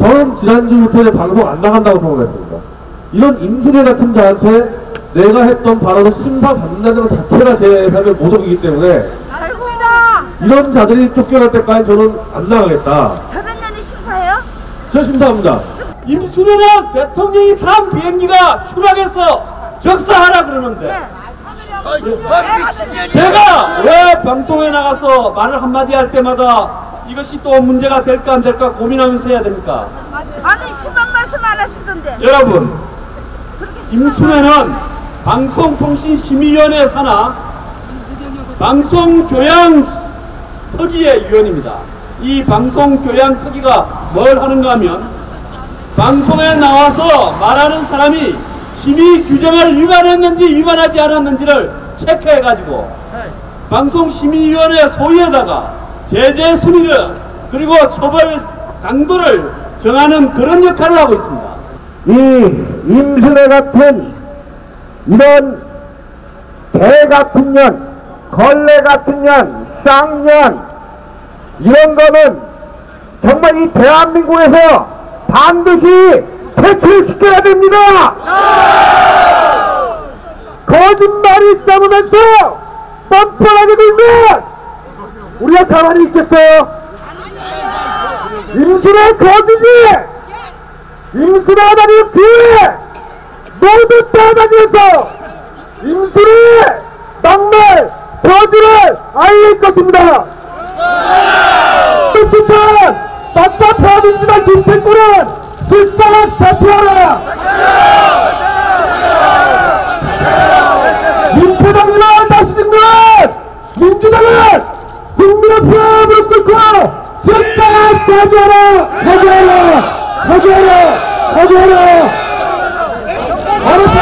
저는 지난주부터 이제 방송 안 나간다고 선언했습니다. 이런 임순애 같은 자한테 내가 했던 발언을 심사받는다는 것 자체가 제 삶의 모독이기 때문에 알고이다. 이런 자들이 쫓겨날 때까지 저는 안 나가겠다. 저런 년이 심사해요? 저 심사합니다. 임순애는 대통령이 탄 비행기가 추락해서 적사하라 그러는데 네. 제가 왜 방송에 나가서 말을 한마디 할 때마다 이것이 또 문제가 될까 안 될까 고민하면서 해야 됩니까? 아니 심한 말씀 안 하시던데. 여러분 임순애는 방송통신심의위원회 산하 방송교양 특위의 위원입니다. 이 방송교양 특위가 뭘 하는가 하면 방송에 나와서 말하는 사람이 심의 규정을 위반했는지 위반하지 않았는지를 체크해가지고 방송심의위원회 소위에다가 제재 순위를 그리고 처벌 강도를 정하는 그런 역할을 하고 있습니다. 이 임순애 같은 이런 개 같은 년, 걸레 같은 년, 쌍년 이런 거는 정말 이 대한민국에서 반드시 퇴출시켜야 됩니다. 거짓말이 싸우면서 뻔뻔하게 들면 우리가 가만히 있겠어요? 임순애 거짓이 임순애가 다니는 뒤에 모두 따라다니면서 임순애 막말 저주를 알릴 것입니다. 추천 답답하지만 김태구는 실상을 사퇴하라. 민주당이나 다시 증명 민주당은 국민의 표를 끌고 실상을 사죄하라 사죄하라 사죄하라 사죄하라 바로